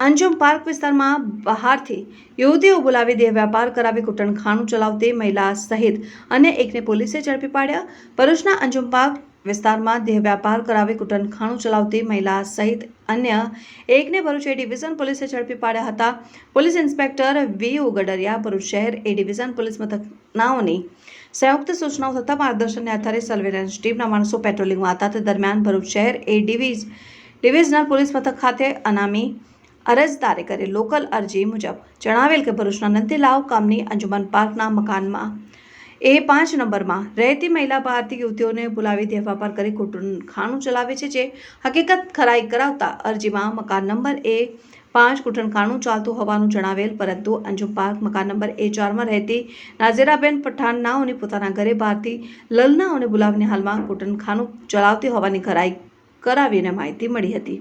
Anjum park વિસ્તારમાં બહારથી યુવતીઓ બોલાવી દેહ વ્યાપાર કરાવી કૂટણખાનું ચલાવતી મહિલા સહિત અન્ય એકને પોલીસે ઝડપી પાડ્યા. ભરૂચના અંજુમ પાર્ક વિસ્તારમાં દેહ વ્યાપાર કરાવી કૂટણખાનું ચલાવતી મહિલા સહિત અન્ય એકને ભરૂચ એ ડિવિઝન પોલીસે ઝડપી પાડ્યા હતા. Police inspector V U Gadariya Bharuch શહેર એ ડિવિઝન પોલીસ મથકનાઓની સંયુક્ત સૂચનાઓ થતાં માર્ગદર્શનને આધારે સર્વેલન્સ ટીમના માણસો પેટ્રોલિંગમાં હતા. તે દરમિયાન ભરૂચ શહેર એ ડિવિઝ, ડિવિઝનલ પોલીસ મથક ખાતે અનામી અરજદારે કરી લોકલ અરજી મુજબ જણાવેલ કે ભરૂચના નંદીલાવ કામની અંજુમન પાર્કના મકાનમાં એ પાંચ નંબરમાં રહેતી મહિલા ભારતીય યુવતીઓને બોલાવી દેવા પર કરી કુટુંબ ખાણું ચલાવે છે, જે હકીકત ખરાઈ કરાવતા અરજીમાં મકાન નંબર એ પાંચ કુટનખાનું ચાલતું હોવાનું જણાવેલ, પરંતુ અંજુમ પાર્ક મકાન નંબર એ ચારમાં રહેતી નાઝેરાબેન પઠાણ નાઓની પોતાના ઘરે બહારથી લલનાઓને બોલાવીને હાલમાં કુટનખાનું ચલાવતી હોવાની ખરાઈ કરાવીને માહિતી મળી હતી.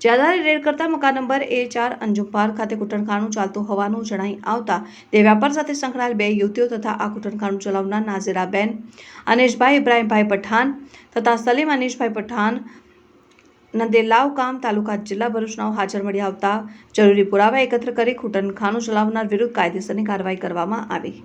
જે આધારે રેડ કરતા મકાન નંબર એ ચાર અંજુમ પાર્ક ખાતે કુટનખાનું ચાલતું હોવાનું જણાઈ આવતા તે વ્યાપાર સાથે સંકળાયેલ બે યુવતીઓ તથા આ કુટનખાનું ચલાવનાર નાઝીરાબેન, અનેશભાઈ ઇબ્રાહીમભાઈ પઠાણ તથા સલીમ અનીશભાઈ પઠાણ નંદેલાવ કામ તાલુકા જિલ્લા ભરૂચનાઓ હાજર મળી આવતા જરૂરી પુરાવા એકત્ર કરી ખૂટનખાનું ચલાવનાર વિરુદ્ધ કાયદેસરની કાર્યવાહી કરવામાં આવી.